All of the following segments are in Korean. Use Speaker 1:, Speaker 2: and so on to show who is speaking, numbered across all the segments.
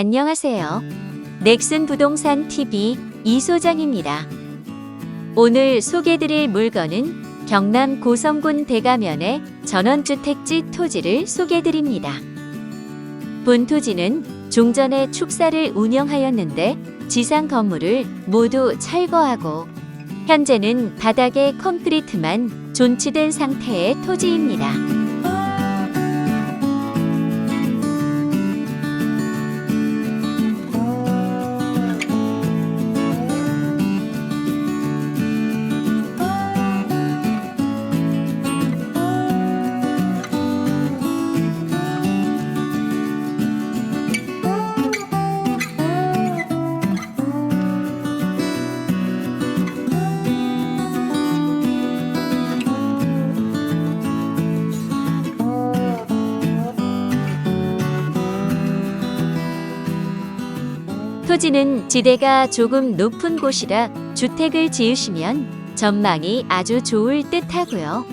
Speaker 1: 안녕하세요. 넥슨 부동산 TV 이 소장입니다. 오늘 소개드릴 물건은 경남 고성군 대가면의 전원주택지 토지를 소개드립니다. 본 토지는 종전에 축사를 운영하였는데 지상 건물을 모두 철거하고 현재는 바닥에 콘크리트만 존치된 상태의 토지입니다. 토지는 지대가 조금 높은 곳이라 주택을 지으시면 전망이 아주 좋을 듯 하고요.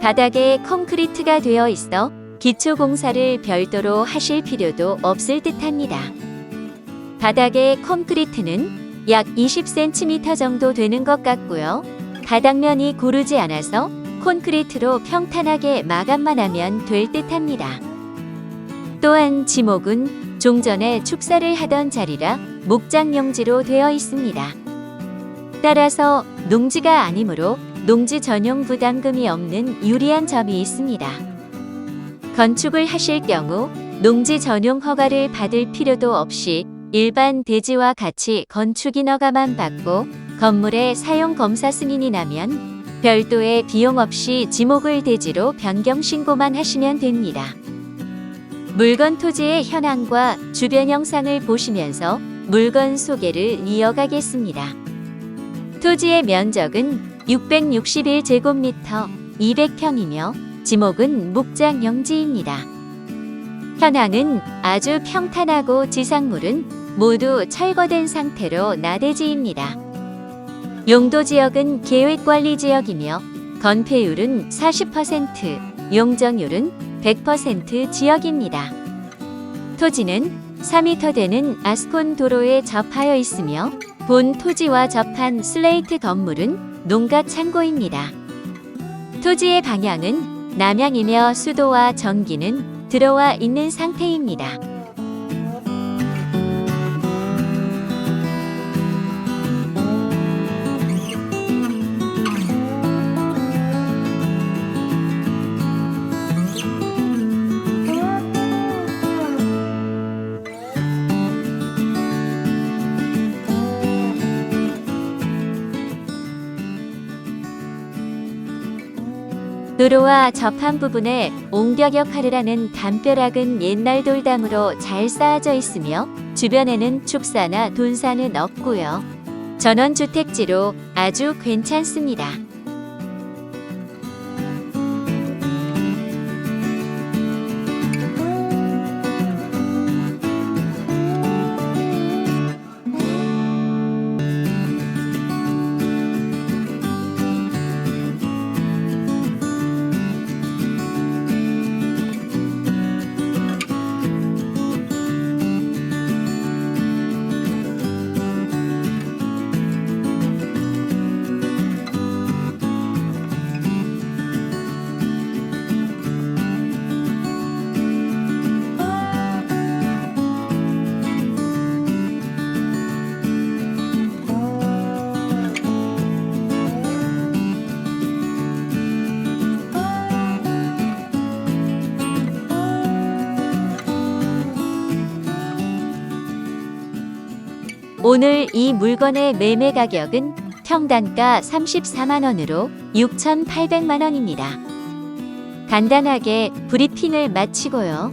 Speaker 1: 바닥에 콘크리트가 되어 있어 기초 공사를 별도로 하실 필요도 없을 듯 합니다. 바닥의 콘크리트는 약 20cm 정도 되는 것 같고요. 바닥면이 고르지 않아서 콘크리트로 평탄하게 마감만 하면 될 듯 합니다. 또한 지목은 종전에 축사를 하던 자리라 목장용지로 되어 있습니다. 따라서 농지가 아니므로 농지 전용 부담금이 없는 유리한 점이 있습니다. 건축을 하실 경우 농지 전용 허가를 받을 필요도 없이 일반 대지와 같이 건축인 허가만 받고 건물의 사용 검사 승인이 나면 별도의 비용 없이 지목을 대지로 변경 신고만 하시면 됩니다. 물건 토지의 현황과 주변 영상을 보시면서 물건 소개를 이어가겠습니다. 토지의 면적은 661제곱미터 200평이며 지목은 목장 영지입니다. 현황은 아주 평탄하고 지상물은 모두 철거된 상태로 나대지입니다. 용도 지역은 계획관리 지역이며 건폐율은 40%, 용적률은 100% 지역입니다. 토지는 4m 되는 아스콘 도로에 접하여 있으며 본 토지와 접한 슬레이트 건물은 농가 창고입니다. 토지의 방향은 남향이며 수도와 전기는 들어와 있는 상태입니다. 도로와 접한 부분에 옹벽 역할을 하는 담벼락은 옛날 돌담으로 잘 쌓아져 있으며 주변에는 축사나 돈사는 없고요. 전원주택지로 아주 괜찮습니다. 오늘 이 물건의 매매 가격은 평단가 34만 원으로 6,800만 원입니다. 간단하게 브리핑을 마치고요.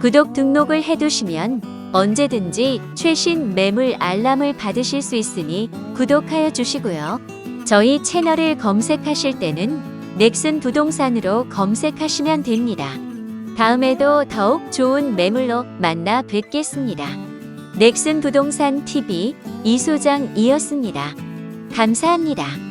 Speaker 1: 구독 등록을 해두시면 언제든지 최신 매물 알람을 받으실 수 있으니 구독하여 주시고요. 저희 채널을 검색하실 때는 넥슨 부동산으로 검색하시면 됩니다. 다음에도 더욱 좋은 매물로 만나 뵙겠습니다. 넥슨 부동산 TV 이소장이었습니다. 감사합니다.